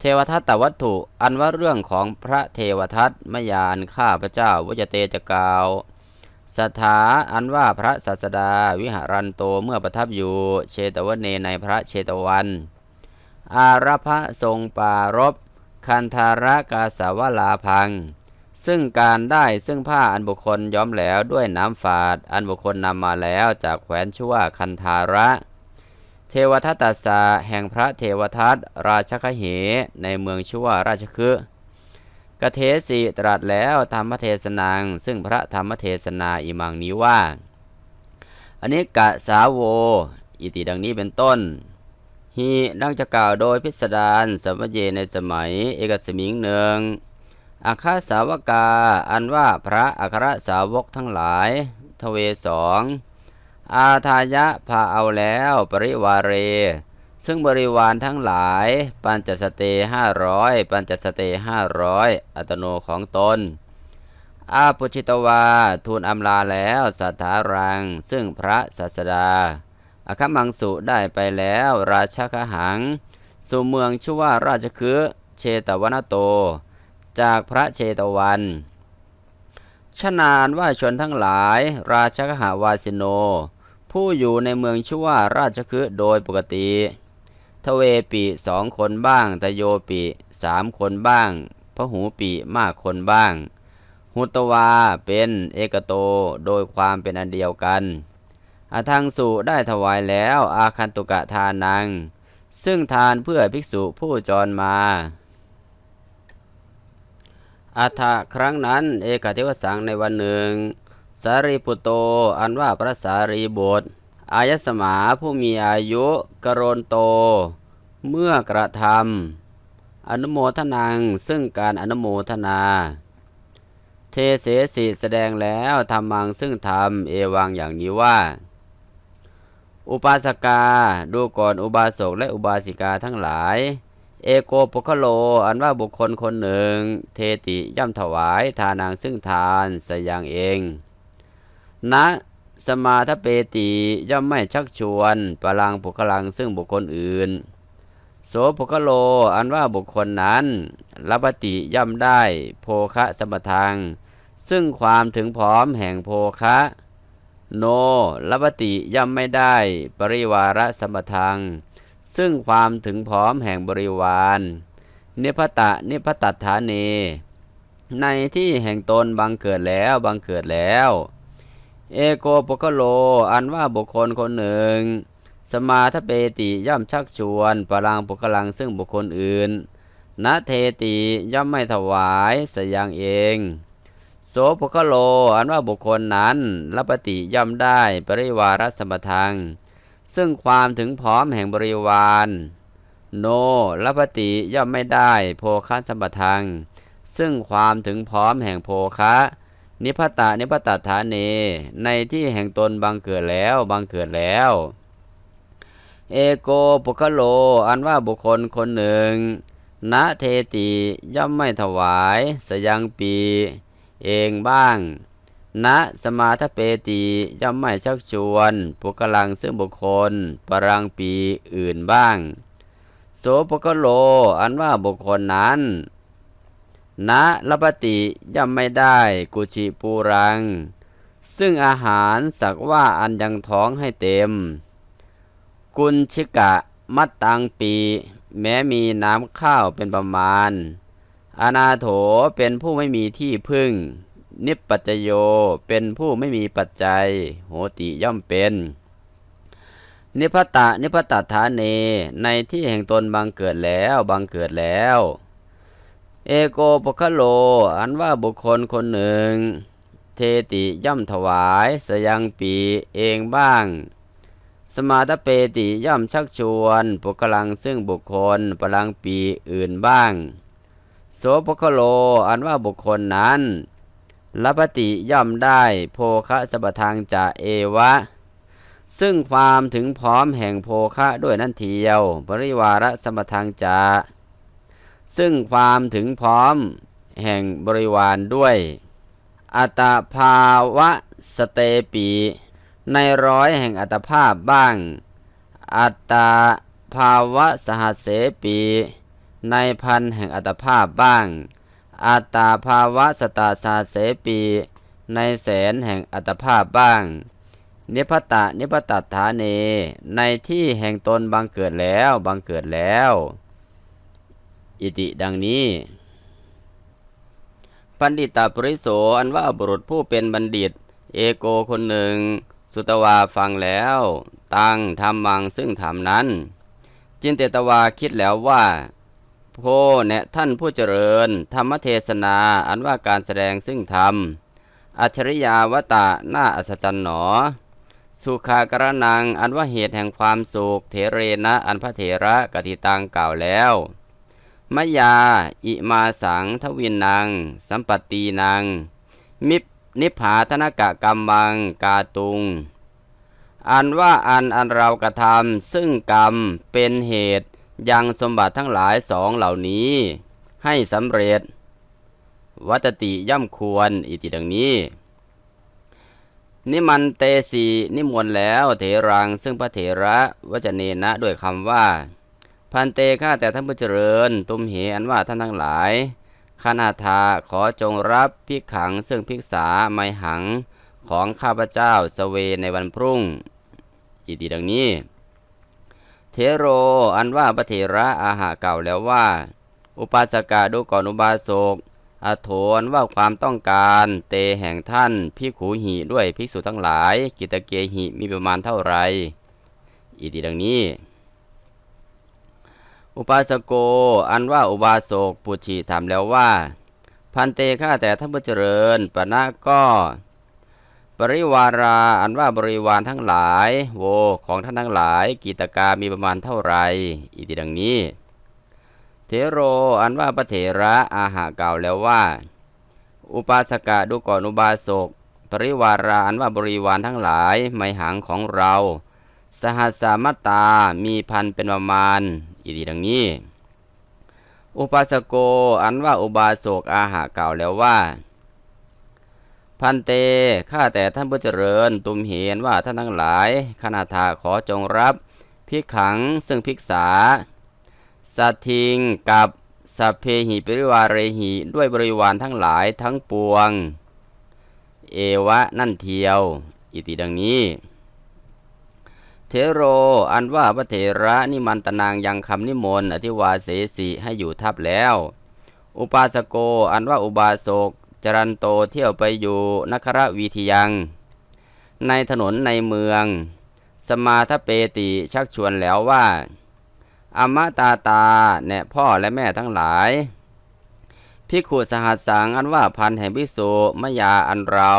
เทวทัตตวัตถุ อันว่าเรื่องของพระเทวทัตมยานข้าพระเจ้าวจเตจะกล่าวสถาอันว่าพระศาสดาวิหารันโตเมื่อประทับอยู่เชตวนเนในพระเชตวัน อารพะทรงปารบคันธารกาสาวลาพัง ซึ่งการได้ซึ่งผ้าอันบุคคลย้อมแล้วด้วยน้ำฝาด อันบุคคลนำมาแล้วจากแขวนชั่วคันธาระ เทวทัตตสาแห่งพระเทวทัตราชคเหในเมืองชั่วราชคฤห์กเทสีตรัสแล้วธรรมเทศนังซึ่งพระธรรมเทศนาอิมังนี้ว่าอันนี้กะสาโว อิติดังนี้เป็นต้นฮีดังจะกล่าวโดยพิสดารสมเยในสมัย เอกสมิงหนึ่งอาคาสาวกา อันว่าพระอัครสาวกทั้งหลาย ทเวสอง อาทายะพาเอาแล้วปริวาเร ซึ่งบริวารทั้งหลาย ปัญจสเตห้าร้อยปัญจสเตห้าร้อยอัตโนของตน อาปุชิตวาทูลอำลาแล้วสัทธารัง ซึ่งพระศาสดาอคมังสุได้ไปแล้วราชคหัง สู่เมืองชื่อว่าราชคือ เชตวนโต จากพระเชตวันชนานว่าชนทั้งหลาย ราชคหาวาสิโน ผู้อยู่ในเมืองชื่อว่าราชคือโดยปกติทเวปีสองคนบ้างตโยปีสามคนบ้างพหูปีมากคนบ้าง หุตวาเป็นเอกโตโดยความเป็นอันเดียวกันอาทังสุได้ถวายแล้วอาคันตุกะทานัง ซึ่งทานเพื่อภิกษุผู้จรมาอัฐครั้งนั้นเอกเทวสังในวันหนึ่ง สารีปุโต อันว่าพระสารีบุตร อายสมาผู้มีอายุกรณโต เมื่อกระทำอนุโมทนังซึ่งการอนุโมทนา เทเสสิแสดงแล้วทำมังซึ่งทำเอวังอย่างนี้ว่า อุปาสกาดูก่อนอุบาสกและอุบาสิกาทั้งหลาย เอโกปุคโล อันว่าบุคคลคนหนึ่ง เทติย่ำถวายทานางซึ่งทานสยังเอง นะสมาทเปติย่อมไม่ชักชวนปลังปุคลังซึ่งบุคคลอื่น โสปุคโล อันว่าบุคคลนั้นรัปติย่อมได้โภคะสมทังซึ่งความถึงพร้อมแห่งโภคะ โนลปติย่อมไม่ได้ปริวาระสมทัง ซึ่งความถึงพร้อมแห่งบริวาร เนพตะนิพตัฐานีในที่แห่งตนบังเกิดแล้วบังเกิดแล้ว เอโกปกโล อันว่าบุคคลคนหนึ่ง สมาทเปติย่อมชักชวนปรังปุกลังซึ่งบุคคลอื่นนะเทติย่อมไม่ถวายสยังเอง โสภคโล อันว่าบุคคลนั้นรับปฏิย่อมได้ปริวารสมทัง ซึ่งความถึงพร้อมแห่งบริวาร โนรับปฏิย่อมไม่ได้โภคะสมทัง ซึ่งความถึงพร้อมแห่งโภคะ นิพตานิพตฐานเน ในที่แห่งตนบังเกิดแล้วบังเกิดแล้ว เอโกปุคโล อันว่าบุคคลคนหนึ่งณเทติย่อมไม่ถวาย สยังปี เองบ้างณสมาทเปตีย่อมไม่ชักชวนปุกลังซึ่งบุคคล ปรังปีอื่นบ้าง โสปุกโล อันว่าบุคคลนั้น ณลปติย่อมไม่ได้กุชิปูรัง ซึ่งอาหารสักว่าอันยังท้องให้เต็ม กุลชิกะมัตตังปี แม้มีน้ำข้าวเป็นประมาณ อนาโถเป็นผู้ไม่มีที่พึ่ง นิปปัจโยเป็นผู้ไม่มีปัจจัย โหติย่อมเป็น นิพตะนิพตฐานเนในที่แห่งตนบังเกิดแล้วบังเกิดแล้ว เอโกปคโล อันว่าบุคคลคนหนึ่ง เทติย่อมถวาย สยังปีเองบ้าง สมาตเปติย่อมชักชวนปุกลังซึ่งบุคคลพลังปีอื่นบ้าง โสภคโล อันว่าบุคคลนั้นละปติย่อมได้โภคะสบทางจะเอวะ ซึ่งความถึงพร้อมแห่งโภคะด้วยนั่นเทียว ปริวาระสมทางจะ ซึ่งความถึงพร้อมแห่งบริวารด้วย อัตภาวะสเตปี ในร้อยแห่งอัตภาพบ้าง อัตาภาวะสหัสเสปี ในพันแห่งอัตภาพบ้าง อัตาภาวะสตาสาเสปี ในแสนแห่งอัตภาพบ้างนิพตะนิพตัฐาเน ในที่แห่งตนบังเกิดแล้วบังเกิดแล้ว อิติดังนี้ ปันดิตาปริโสอันว่าบุรุษผู้เป็นบัณฑิต เอโกคนหนึ่ง สุตวาฟังแล้ว ตั้งทำมังซึ่งธรรมนั้น จินเตตวาคิดแล้วว่าโพแนะท่านผู้เจริญ ธรรมเทศนาอันว่าการแสดงซึ่งธรรม อัจฉริยาวตะหน้าอัศจรรย์หนอ สุขากรนังอันว่าเหตุแห่งความสุขเทเรนะอันพระเถระกติตังกล่าวแล้ว มยา อิมาสังทวินนางสัมปตีนางมิปนิพพาธนกะกรรมัง กาตุง อันว่าอันอันเรากระทำซึ่งกรรมเป็นเหตุยังสมบัติทั้งหลายสองเหล่านี้ ให้สำเร็จ วัตติย่ำควรอิติดังนี้ นิมันเตสีนิมนต์แล้วเถรังซึ่งพระเถระวจเนนะด้วยคำว่า พันเตข้าแต่ท่านผู้เจริญ ตุมเหอันว่าท่านทั้งหลายคณาธาขอจงรับพิกขังซึ่งพิกษาไมหังของข้าพเจ้าสเวในวันพรุ่ง อิติดังนี้ เทโรอันว่าพระเถระอาหาเก่าแล้วว่า อุปาสกาดูก่อนอุบาสกอโถนว่าความต้องการเตแห่งท่านพิขูหิด้วยภิกษุทั้งหลาย กิตเกหิมีประมาณเท่าไรอิติดังนี้ อุปาสโก อันว่าอุบาสกปุชีถามแล้วว่า พันเตข้าแต่ท่านผู้เจริญปณะก็ปริวาราอันว่าบริวารทั้งหลาย โวของท่านทั้งหลาย กิตกามีประมาณเท่าไรอิติดังนี้ เทโรอันว่าพระเถระอาหาเก่าแล้วว่า อุปาสกะดูก่อนอุบาสก ปริวาราอันว่าบริวารทั้งหลาย ไมหังของเรา สหัสสามัตตามีพันเป็นประมาณ อิติดังนี้ อุปาสโกอันว่าอุบาสกอาหาเก่าแล้วว่า พันเตข้าแต่ท่านผู้เจริญตุมเห็นว่าท่านทั้งหลายคณาถาขอจงรับพิกขังซึ่งพิกษาสัทิงกับสัพเพหิปริวาเรหิด้วยบริวารทั้งหลายทั้งปวง เอวะนั่นเทียว อิติดังนี้ เทโร อันว่าพระเถระนิมันตนางยังคำนิมนต์อธิวาเสสีให้อยู่ทับแล้ว อุปาสโก อันว่าอุบาสก จรันโตเที่ยวไปอยู่นครวีทยัง ในถนนในเมือง สมาทเปติชักชวนแล้วว่าอมตาตาแน่พ่อและแม่ทั้งหลายพิขุสหัสสังอันว่าพันแห่งพิสุมยาอันเรา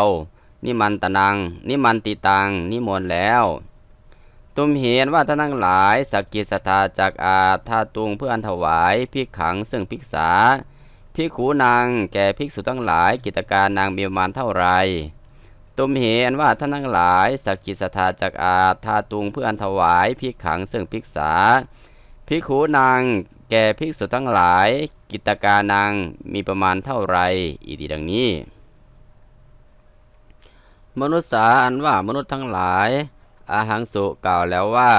นิมันตนัง นิมันติตัง นิมนต์แล้ว ตุมเห็นว่าท่านทั้งหลายสักกิสทาจากอาทาตุงเพื่ออันถวายพิกขังซึ่งพิกษาพิกขูนางแก่ภิกษุทั้งหลาย กิจการนางมีประมาณเท่าไร ตุมเหนว่าท่านทั้งหลายสักกิสทาจากอาทาตุงเพื่ออันถวายพิกขังซึ่งพิกษาภิกขูนางแก่ภิกษุทั้งหลาย กิจการนางมีประมาณเท่าไร อีดีดังนี้ มนุษย์สาอันว่ามนุษย์ทั้งหลาย อาหังสุกล่าวแล้วว่า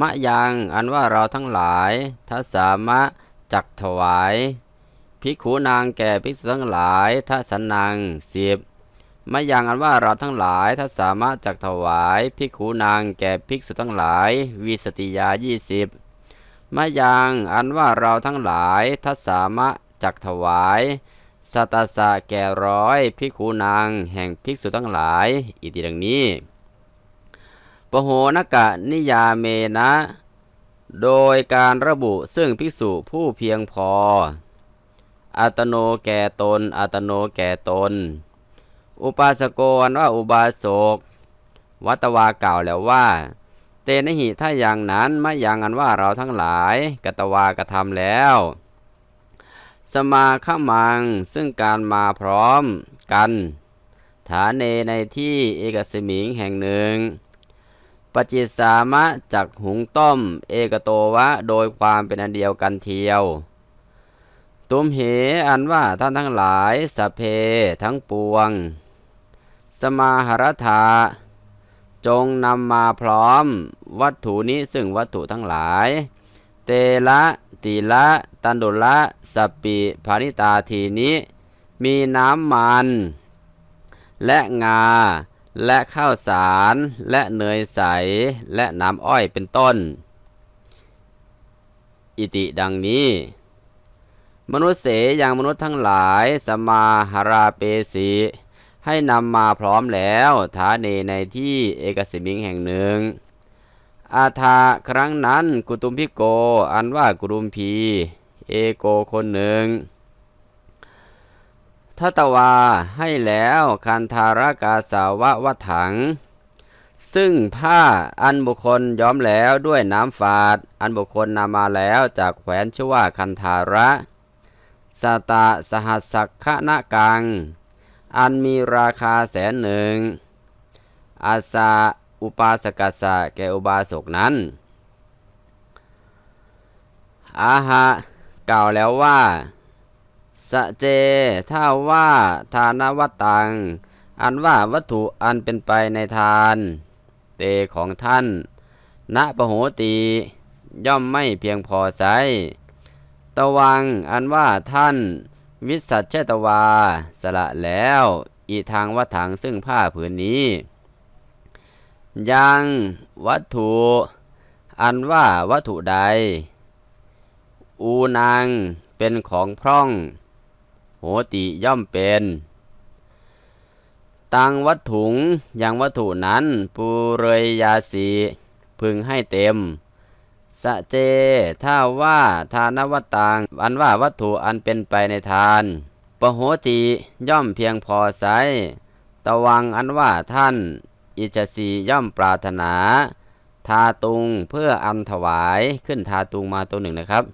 มะยังอันว่าเราทั้งหลายทัสามะจักถวายภิกขูนางแก่ภิกษุทั้งหลายทัศนังสิบมะยังอันว่าเราทั้งหลายทัสามะจักถวายภิกขูนางแก่ภิกษุทั้งหลายวิสติยายี่สิบมะยังอันว่าเราทั้งหลายทัสามะจักถวายสัตสะแก่ร้อยภิกขูนางแห่งภิกษุทั้งหลาย อิติดังนี้ ปโหนกะนิยาเมนะ โดยการระบุซึ่งภิกษุผู้เพียงพอ อัตโนแก่ตน อัตโนแก่ตน อุปาสโกนว่าอุบาสก วัตวากล่าวแล้วว่า เตนหิถ้าอย่างนั้นไม่อย่างอันว่าเราทั้งหลายกตวากระทำแล้ว สมาขมังซึ่งการมาพร้อมกัน ฐานเนในที่เอกสมิงแห่งหนึ่ง ปจิตสามะจักหุงต้ม เอกโตวะ โดยความเป็นอันเดียวกันเทียว ตุมเหอันว่าท่านทั้งหลายสเพทั้งปวง สมาหรธาจงนำมาพร้อม วัตถุนี้ซึ่งวัตถุทั้งหลาย เตละติละตันดุละสปิภานิตาทีนี้ มีน้ำมัน และงา และข้าวสาร และเนยใส และน้ำอ้อยเป็นต้น อิติดังนี้ มนุษย์เสอย่างมนุษย์ทั้งหลายสมาหาราเปสีให้นำมาพร้อมแล้วฐาเนในที่เอกสิมิงแห่งหนึ่ง อาทาครั้งนั้นกุตุมพิโก อันว่ากุรุมพี เอโกคนหนึ่ง ทัตวาให้แล้วคันธารกาสาวะวะถัง ซึ่งผ้าอันบุคคลย้อมแล้วด้วยน้ำฝาด อันบุคคลนำมาแล้วจากแขวนชื่อว่าคันธาระสตะสหัสสักขณกัง อันมีราคาแสนหนึ่ง อาสาอุปาสกัสสะแก่อุบาสกนั้น อาหะกล่าวแล้วว่า สเจ ถ้าว่าทานวัตัง อันว่าวัตถุอันเป็นไปในทาน เตของท่าน ณปโหตี ย่อมไม่เพียงพอใสตะวัง อันว่าท่าน วิสัชเชตวา สละแล้ว อีทางวัถังซึ่งผ้าผืนนี้ ยังวัตถุ อันว่าวัตถุใด อูนางเป็นของพร่อง หติย่อมเป็นตังวัตถุงอย่างวัตถุนั้นปูเรยยาสีพึงให้เต็ม สะเจ ถ้าว่าทานวัตตังอันว่าวัตถุอันเป็นไปในทาน ปโหติย่อมเพียงพอไซตวังอันว่าท่าน อิจสีย่อมปรารถนา ทาตุงเพื่ออันถวายขึ้นทาตุงมาตัวหนึ่งนะครับ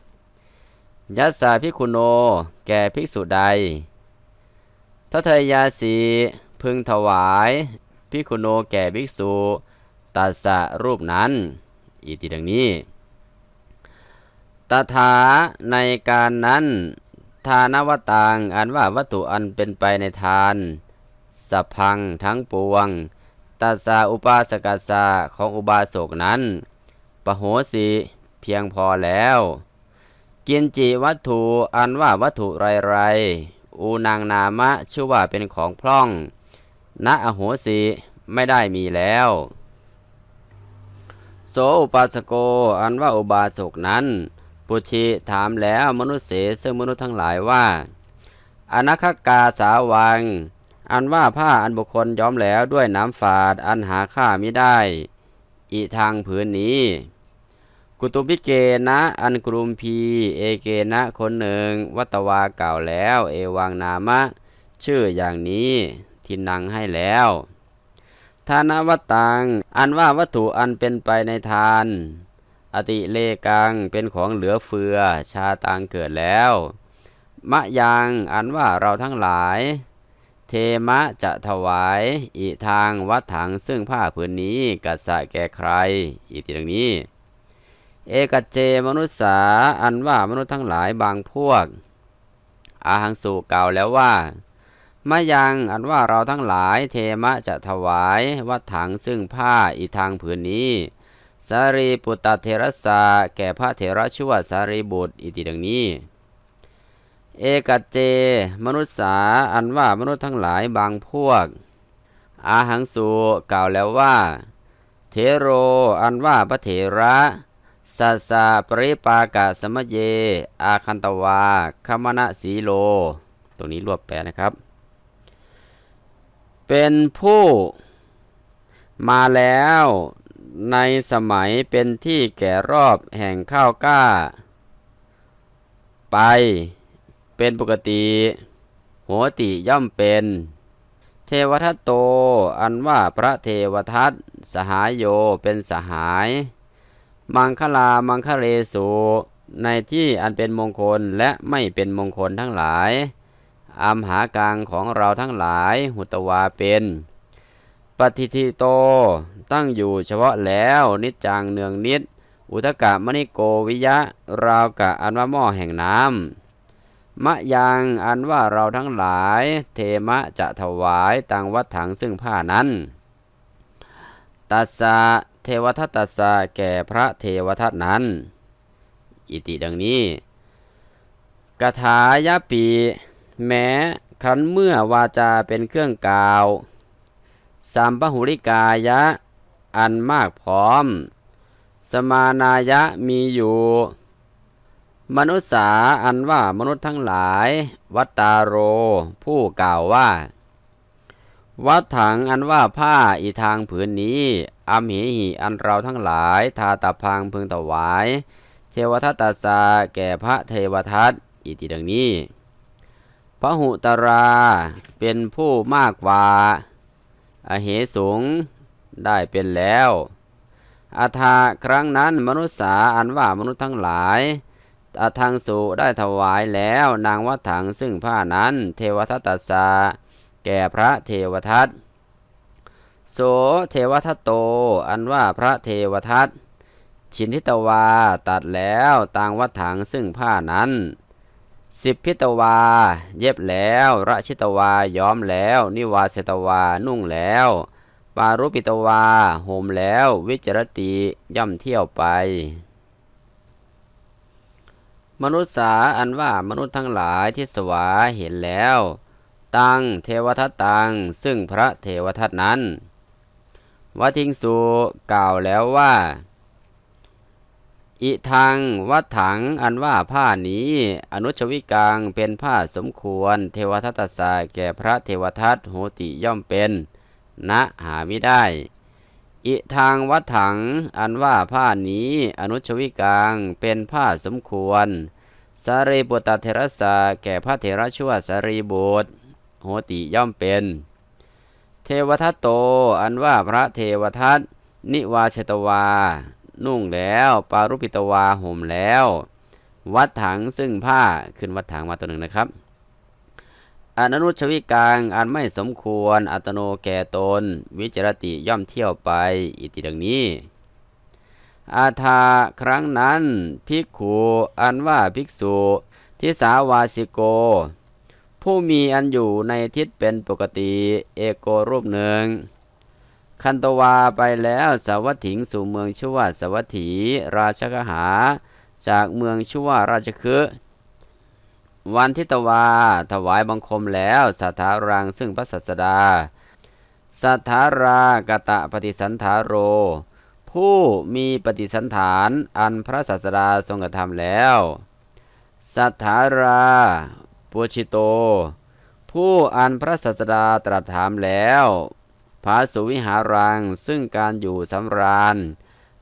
ยัสสาพิคุโน แก่ภิกษุใดทัทยาสีพึงถวายพิคุโนแก่ภิกษุตัสสะรูปนั้น อีติดังนี้ ตถาในการนั้น ทานวตังอันว่าวัตถุอันเป็นไปในทานสพังทั้งปวงตัสสะอุปาสกัสสะของอุบาสกนั้น ปโหสีเพียงพอแล้ว กินจิวัตถุอันว่าวัตถุไรไรอูนางนามะชื่อว่าเป็นของพร่องณอโหสีไม่ได้มีแล้ว โสอุปาสโกอันว่าอุบาสกนั้น ปุชิถามแล้วมนุษย์เสซึ่งมนุษย์ทั้งหลายว่าอนัคกาสาวัง อันว่าผ้าอันบุคคลย้อมแล้วด้วยน้ำฝาดอันหาค่าไม่ได้ อีทางผืนนี้ กุตุพิเกนะอันกรุมพี เอเกนะคนหนึ่ง วัตวาเก่าแล้ว เอวังนามะ ชื่ออย่างนี้ทินังให้แล้วทานวัตตัง อันว่าวัตถุอันเป็นไปในทาน อติเลกังเป็นของเหลือเฟือ ชาตังเกิดแล้ว มะยังอันว่าเราทั้งหลาย เทมะจะถวายอีทางวัดถังซึ่งผ้าผืนนี้กัสสะแก่ใคร อีกทีดังนี้ เอกเจมนุษสาอันว่ามนุษย์ทั้งหลายบางพวก อาหังสูกล่าวแล้วว่ามะยังอันว่าเราทั้งหลายเทมะจะถวายวัดถังซึ่งผ้าอีทางผืนนี้สารีปุตตเทระสาแก่พระเถระชื่อว่าสารีบุตรอิติดังนี้ เอกเจ มนุษสาอันว่ามนุษย์ทั้งหลายบางพวก อาหังสูกล่าวแล้วว่า เทโรอันว่าพระเถระ สัสสะปริปากะสมะเย อาคันตวาคมณะสีโล ตรงนี้รวบแปลนะครับ เป็นผู้มาแล้วในสมัยเป็นที่แก่รอบแห่งข้าวกล้า ไปเป็นปกติ หัวติย่อมเป็น เทวทัตโต อันว่าพระเทวทัตสหายโยเป็นสหาย มังคลามังคะเลสูในที่อันเป็นมงคลและไม่เป็นมงคลทั้งหลายอัมหากลางของเราทั้งหลายหุตวาเป็น ปฏิทิโตตั้งอยู่เฉพาะแล้วนิจจังเนืองนิด อุทกะมณิโกวิยะ ราวกะอันว่าหม้อแห่งน้ำมะยังอันว่าเราทั้งหลาย เทมะจะถวายตังวัดถังซึ่งผ้านั้น ตัสสะ เทวทัตตสสะแก่พระเทวทัตนั้น อิติดังนี้กถายะปี แม้ครั้นเมื่อวาจาเป็นเครื่องกล่าวสัมปหุริกายะ อันมากพร้อม สมานายะมีอยู่ มนุษย์สาอันว่ามนุษย์ทั้งหลาย วัตตาโร ผู้กล่าวว่า วัดถังอันว่าผ้าอีทางผืนนี้ อัมเหหิอันเราทั้งหลายทาตาพังพึงถวาย เทวทัตตาสาแก่พระเทวทัตอิติดังนี้พระหุตราเป็นผู้มากกว่าอเหสูงได้เป็นแล้วอาทาครั้งนั้นมนุษย์สาอันว่ามนุษย์ทั้งหลายอาทางสุได้ถวายแล้วนางวัดถังซึ่งผ้านั้น เทวทัตตาสาแก่พระเทวทัต โสเทวทัตโต อันว่าพระเทวทัตชินทิตวาตัดแล้วต่างวัดถังซึ่งผ้านั้นสิบพิตวา เย็บแล้วระชิตวาย้อมแล้ว นิวาเสตวานุ่งแล้ว ปารุปิตวาห่มแล้ว วิจรติย่ำเที่ยวไป มนุษย์สาอันว่ามนุษย์ทั้งหลายที่สวาเห็นแล้ว ตังเทวทัตตัง ซึ่งพระเทวทัตนั้น วัทิงสูกล่าวแล้วว่า อิทังวัดถังอันว่าผ้านี้ อนุชวิกังเป็นผ้าสมควร เทวทัตสาแก่พระเทวทัตโหติย่อมเป็นณหาไม่ได้ อิทางวัดถังอันว่าผ้านี้ อนุชวิกังเป็นผ้าสมควรสารีบุตรเทระสาแก่พระเทระชั่วสารีบุตรโหติย่อมเป็นเทวทัตโต อันว่าพระเทวทัตนิวาเชตวา นุ่งแล้ว ปารุปิตวาห่มแล้ว วัดถังซึ่งผ้าขึ้นวัดถังมาตัวหนึ่งนะครับอนุชวิกังอันไม่สมควร อัตโนแก่ตน วิจรติย่อมเที่ยวไป อิติดังนี้ อาทาครั้งนั้น ภิกขุ อันว่าภิกษุ ทิสาวาสิโก ผู้มีอันอยู่ในทิศเป็นปกติเอโกรูปหนึ่ง คันตวาไปแล้วสาวัตถิงสู่เมืองชื่อว่าสวัตถี ราชกหา จากเมืองชื่อว่าราชคือวันทิตวา ถวายบังคมแล้วสัทธารังซึ่งพระสัสดาสัทธารากตะปฏิสันธาโร ผู้มีปฏิสันฐานอันพระศาสดาทรงกระทำแล้วสัทธารา ปุชิโต ผู้อันพระศาสดาตรัสถามแล้วภาสุวิหารังซึ่งการอยู่สำราญ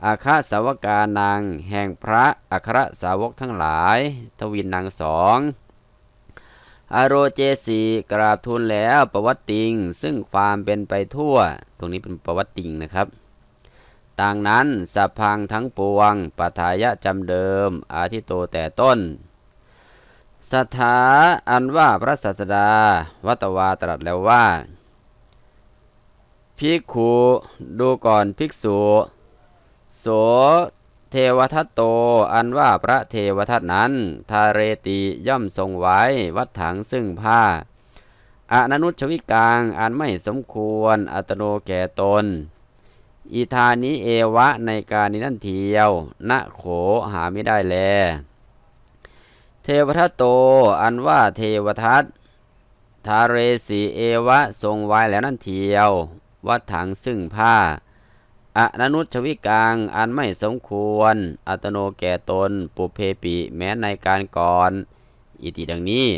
อาคาสาวกานัง แห่งพระอัครสาวกทั้งหลาย ทวินนางสองอโรเจสีกราบทูลแล้วประวัติติง ซึ่งความเป็นไปทั่ว ตรงนี้เป็นประวัติติงนะครับ ต่างนั้นสัพพังทั้งปวงปัทายะจำเดิม อาทิโตแต่ต้น สถาอันว่าพระศาสดา วัตวาตรัสแล้วว่า ภิกขุดูก่อนภิกษุ โสเทวทัตโต อันว่าพระเทวทัตนั้น ทาเรติย่อมทรงไว้วัดถังซึ่งผ้าอนนุชวิกางอันไม่สมควร อัตโนแก่ตน อีธานิเอวะในการนี้นั่นเทียว ณโขหาไม่ได้แล ทวทัตโต อันว่าเทวทัตทาเรสีเอวะทรงไว้แล้วนั่นเทียว วัดถังซึ่งผ้าอนนุชวิกังอันไม่สมควร อัตโนแก่ตน ปุเพปิแม้ในการก่อน อิติดังนี้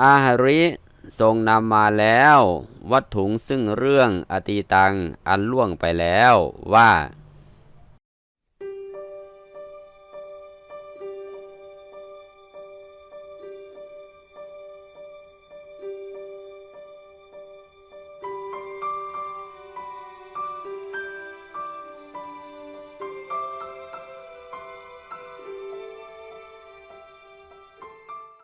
อาหริทรงนำมาแล้ว วัตถุงซึ่งเรื่องอตีตัง อันล่วงไปแล้วว่า